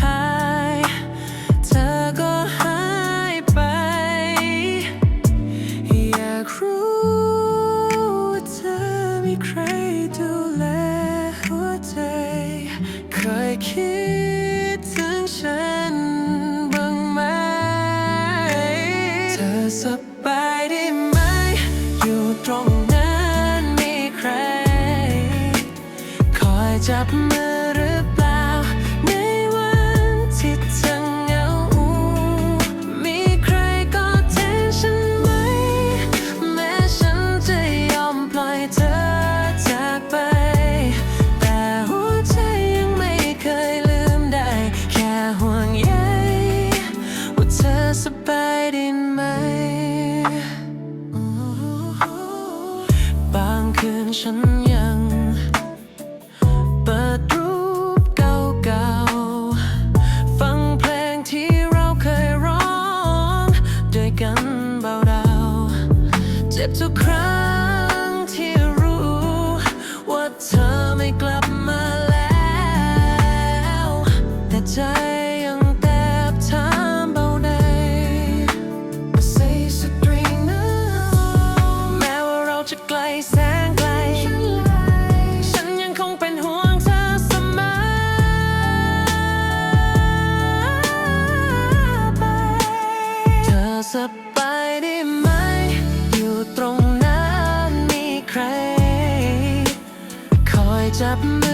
ท้าย เธอก็หายไป อยากรู้ว่าเธอมีใครดูแลหัวใจ เคยคิดถึงฉันบ้างไหม เธอสบายดีไหม อยู่ตรงนั้นมีใคร คอยจับมือ เธอสบายดีไหม บางคืนฉันยังเปิดรูปเก่าๆ ฟังเพลงที่เราเคยร้อง ด้วยกันเบาๆเจ็บทุกครั้ง ตร